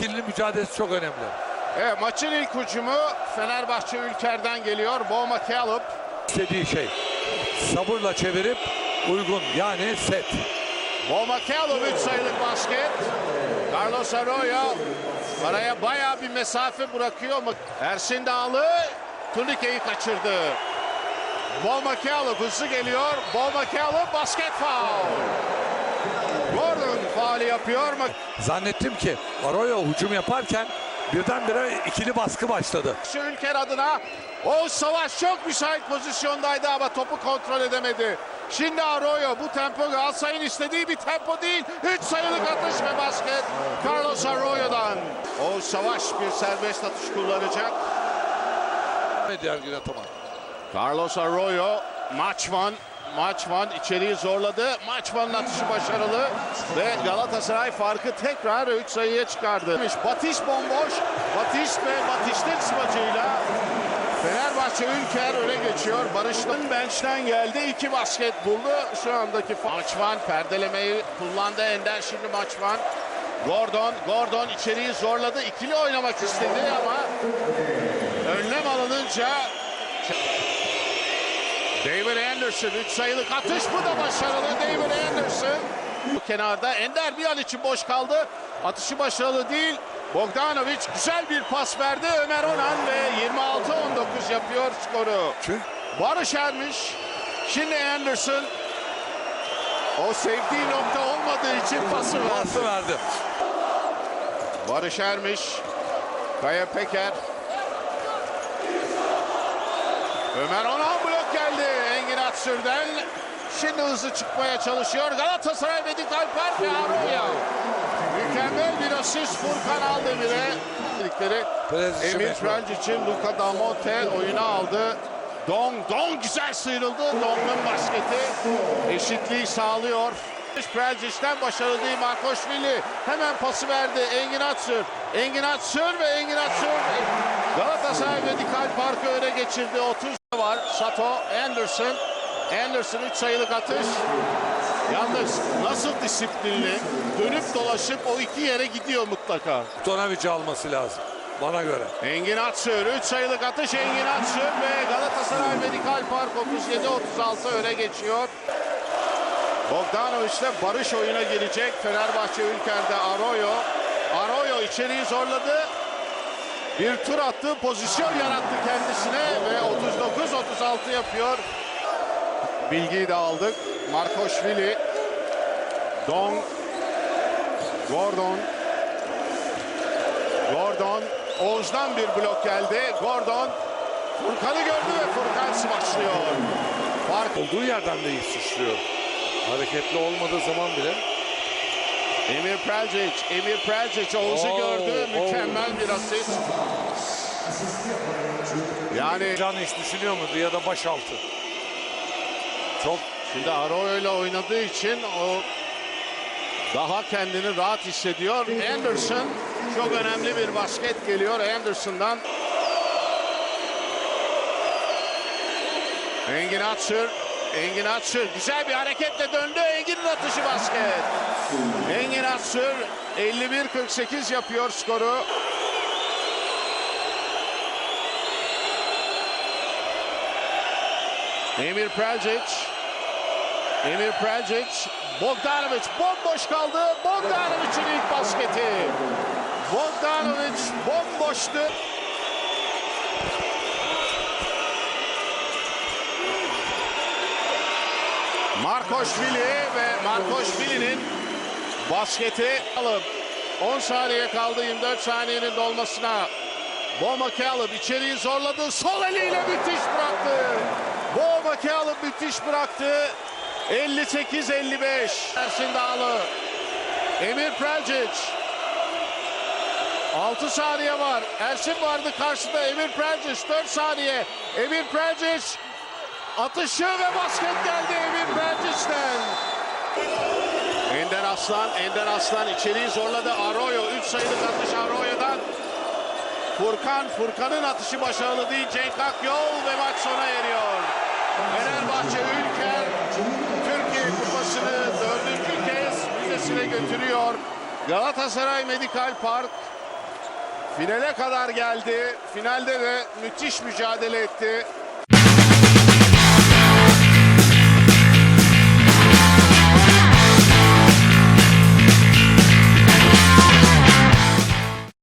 mücadelesi çok önemli. Evet, maçın ilk hücumu Fenerbahçe Ülker'den geliyor. Bo McCallum. İstediği şey sabırla çevirip uygun yani set. Bo McCallum 3 sayılık basket. Carlos Arroyo araya bayağı bir mesafe bırakıyor mu? Ersin Dağlı turnikeyi kaçırdı. Bo McCallum hızlı geliyor. Bo McCallum basket foul. Gordon faali yapıyor mu? Zannettim ki Arroyo hücum yaparken birdenbire ikili baskı başladı. Şu Ülker adına o savaş çok müsait pozisyondaydı ama topu kontrol edemedi. Şimdi Arroyo bu tempo Galatasaray'ın istediği bir tempo değil. 3 sayılık atış ve basket Carlos Arroyo'dan. O savaş bir serbest atış kullanacak. Ve diğer gün. Carlos Arroyo Maçman Maçman içeriği zorladı. Maçman'ın atışı başarılı ve Galatasaray farkı tekrar 3 sayıya çıkardı. Batiş bomboş. Batiş ve Batiş'in smacıyla Fenerbahçe Ülker öne geçiyor. Barış'ın bench'ten geldi. iki basket buldu. Şu andaki Maçman perdelemeyi kullandı. Ender şimdi Maçman. Gordon, Gordon içeriği zorladı. İkili oynamak istedi ama önlem alınınca David Anderson 3 sayılık atış bu da başarılı David Anderson. Bu kenarda Ender bir an için boş kaldı. Atışı başarılı değil. Bogdanovic güzel bir pas verdi. Ömer Onan ve 26-19 yapıyor skoru. Çünkü Barış Ermiş. Şimdi Anderson. O sevdiği nokta olmadığı için pası verdi. pası verdi. Barış Ermiş. Kaya Peker. Ömer Onan Atsür'den. Şimdi hızlı çıkmaya çalışıyor. Galatasaray Medikal Park ve Arroyo. Mükemmel bir asist Furkan Aldemir'e. Emir meşhur. Prelcic'in Luka Damonte oyuna aldı. Dong, Dong güzel sıyrıldı. Dong'un basketi eşitliği sağlıyor. Prelcic'ten başarılı değil Markoşvili. Hemen pası verdi Engin Atsür. Engin Atsür ve Engin Atsür Galatasaray Medikal Park'ı öne geçirdi. 30 var. Sato, Anderson. Anderson 3 sayılık atış. Yalnız nasıl disiplinli dönüp dolaşıp o iki yere gidiyor mutlaka. Tonavic alması lazım bana göre. Engin Atsür 3 sayılık atış Engin Atsür ve Galatasaray Medikal Park 37-36 öne geçiyor. Bogdanovic ile Barış oyuna girecek. Fenerbahçe Ülker'de Arroyo. Arroyo içeriği zorladı. Bir tur attı, pozisyon yarattı kendisine ve 39-36 yapıyor. Bilgiyi de aldık. Markoşvili, Dong, Gordon, Gordon, Oğuz'dan bir blok geldi. Gordon, Furkan'ı gördü ve Furkan smaçlıyor. Fark Olduğu yerden de suçluyor. Hareketli olmadığı zaman bile Emir Prelcic, Emir Prelcic Oğuz'u Oo, gördü. oo. Mükemmel bir asist. Yani can hiç düşünüyor muydu ya da başaltı. Çok şimdi Arroyo ile oynadığı için o daha kendini rahat hissediyor. Anderson çok önemli bir basket geliyor Anderson'dan. Engin Atsür, Engin Atsür güzel bir hareketle döndü. Engin'in atışı basket. Engin Atsür 51-48 yapıyor skoru. Emir Prelcic. Emir Prelcic. Bogdanovic bomboş kaldı. Bogdanovic'in ilk basketi. Bogdanovic bomboştu. Markoşvili ve Markoşvili'nin basketi alıp 10 saniye kaldı 24 saniyenin dolmasına. Bo McCallum içeriği zorladı. Sol eliyle müthiş bıraktı. Bo McCallum müthiş bıraktı. 58-55. Ersin Dağlı. Emir Prelcic. 6 saniye var. Ersin vardı karşıda. Emir Prelcic 4 saniye. Emir Prelcic atışı ve basket geldi Emir Prelcic'ten. Ender Aslan, Ender Aslan içeriği zorladı. Arroyo 3 sayılık atış Arroyo'dan. Furkan, Furkan'ın atışı başarılı değil. Cenk Akyol ve maç sona eriyor. Fenerbahçe Ülker müzesine götürüyor. Galatasaray Medikal Park Finale kadar geldi. Finalde de müthiş mücadele etti.